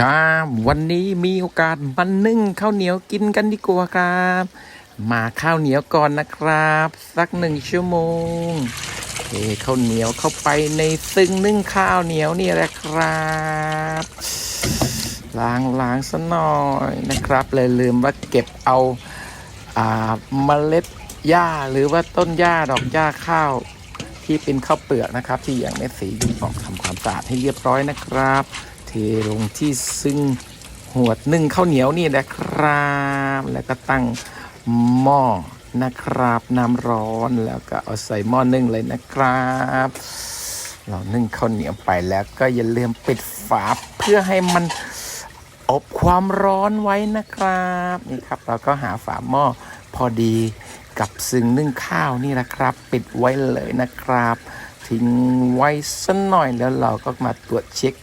ครับวันนี้มีโอกาสมานึ่งข้าวเหนียวกินกันดีกว่าครับ มาข้าวเหนียวก่อนนะครับ สักหนึ่งชั่วโมงเทข้าวเหนียวเข้าไปในซึ่งนึ่งข้าวเหนียวนี่แหละครับล้างล้างซะหน่อยนะครับ เลยลืมว่าเก็บเอาอ่าเมล็ดหญ้าหรือว่าต้นหญ้าดอกหญ้าข้าวที่เป็นข้าวเปลือกนะครับ ที่อยังไม่สีออกทำความสะอาดให้เรียบร้อยนะครับ ลงที่ซึ่งหวดนึ่งข้าวเหนียวนี่นะครับ แล้วก็ตั้งหม้อนะครับน้ำร้อนแล้วก็เอาใส่หม้อนึ่งเลยนะครับ เรานึ่งข้าวเหนียวไปแล้วก็อย่าลืมปิดฝาเพื่อให้มันอบความร้อนไว้นะครับนี่ครับ เราก็หาฝาหม้อพอดีกับซึ่งนึ่งข้าวนี่แหละครับ ปิดไว้เลยนะครับ ทิ้งไว้สักหน่อยแล้วเราก็มาตรวจเช็ค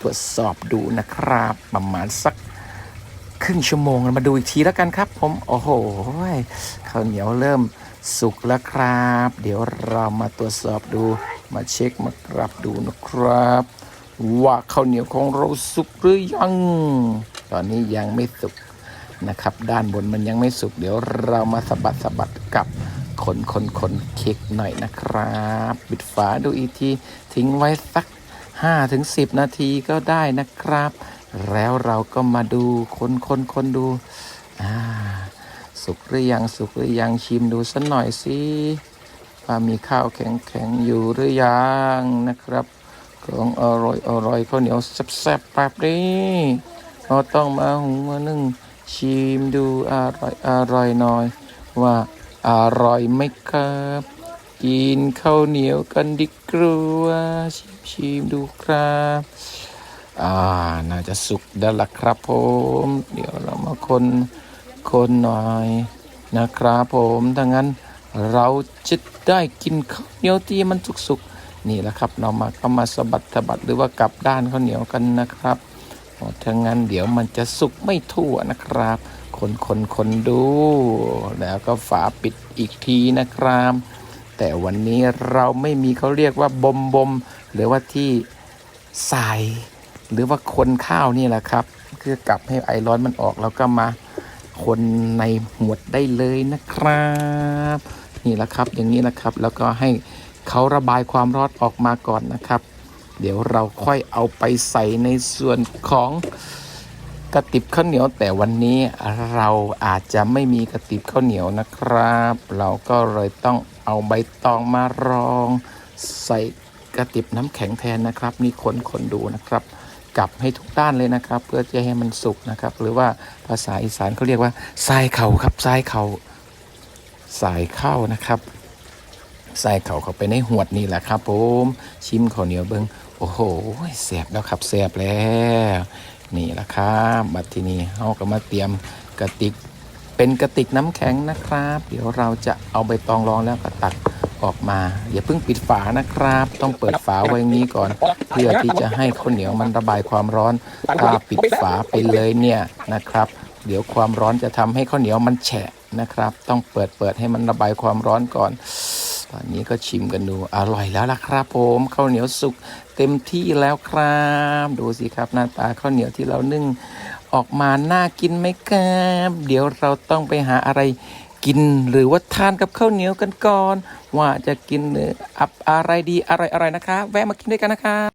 ตรวจสอบดูนะครับ ประมาณสักครึ่งชั่วโมงมาดูอีกทีแล้วกันครับ ผมโอ้โหข้าวเหนียวเริ่มสุกแล้วครับ เดี๋ยวเรามาตรวจสอบดูมาเช็คมากรับดูนะครับ ว่าข้าวเหนียวของเราสุกหรือยัง ตอนนี้ยังไม่สุกนะครับ ด้านบนมันยังไม่สุกเดี๋ยวเรามาสะบัดสะบัดกับ คนคนคนเค้กหน่อยนะครับปิดฝาดูอีกทีทิ้งไว้สัก5ถึง10 นาทีก็ได้นะครับ แล้วเราก็มาดูคนคนคนดูอ่าสุกหรือยังสุกหรือยังชิมดูสักหน่อยสิว่ามีข้าวแข็งแข็งอยู่หรือยังนะครับของอร่อยอร่อยข้าวเหนียวแซ่บๆแบบนี้เราต้องมาหุงมานึ่งชิมดูอร่อยอร่อยหน่อยว่า อร่อยไหมครับ กินข้าวเหนียวกันดีกว่าชิมชิมดูครับ อ่า น่าจะสุกแล้ละครับผม เดี๋ยวเรามาคนคนหน่อยนะครับผมถ้างั้นเราจะได้กินข้าวเหนียวที่มันสุกๆนี่แหละครับ เรามาก็มาสะบัดสะบัดหรือว่ากลับด้านข้าวเหนียวกันนะครับถ้างั้นเดี๋ยวมันจะสุกไม่ทั่วนะครับ คนคนคนดู แล้วก็ฝาปิดอีกทีนะครับ แต่วันนี้เราไม่มีเขาเรียกว่าบมบมหรือว่าที่ใส่หรือว่าคนข้าวนี่แหละครับ คือกลับให้ไอร้อนมันออกแล้วก็มาคนในหมวดได้เลยนะครับ นี่แหละครับอย่างนี้นะครับ แล้วก็ให้เขาระบายความร้อนออกมาก่อนนะครับ เดี๋ยวเราค่อยเอาไปใส่ในส่วนของ กระติบข้าวเหนียวแต่วันนี้เราอาจจะไม่มีกระติบข้าวเหนียวนะครับ เราก็เลยต้องเอาใบตองมารอง ใส่กระติบน้ำแข็งแทนนะครับ นี่คนคนดูนะครับกลับให้ทุกด้านเลยนะครับ เพื่อจะให้มันสุกนะครับ หรือว่าภาษาอีสานเขาเรียกว่าทรายเข่าครับทรายเข่าสายเข้านะครับใส่เข่าเข้าไปในหวดนี่แหละครับผม ชิมข้าวเหนียวเบิง โอ้โหแสบแล้วครับแสบแล้วนี่ละครับบัดทีนี้เราก็มาเตรียมกระติก เป็นกระติกน้ำแข็งนะครับ เดี๋ยวเราจะเอาใบตองรองแล้วก็ตักออกมาอย่าเพิ่งปิดฝานะครับ ต้องเปิดฝาไว้อย่างนี้ก่อน เพื่อที่จะให้ข้าวเหนียวมันระบายความร้อนถ้าปิดฝาไปเลยเนี่ยนะครับ เดี๋ยวความร้อนจะทำให้ข้าวเหนียวมันแฉะนะครับ ต้องเปิดเปิดให้มันระบายความร้อนก่อน ตอนนี้ก็ชิมกันดูอร่อยแล้วล่ะครับผมข้าวเหนียวสุกเต็มที่แล้วครับ ดูสิครับหน้าตาข้าวเหนียวที่เรานึ่งออกมาน่ากินไหมครับ เดี๋ยวเราต้องไปหาอะไรกินหรือว่าทานกับข้าวเหนียวกันก่อน ว่าจะกินออับอะไรดีอร่อยๆนะครับแวะมากินด้วยกันนะครับ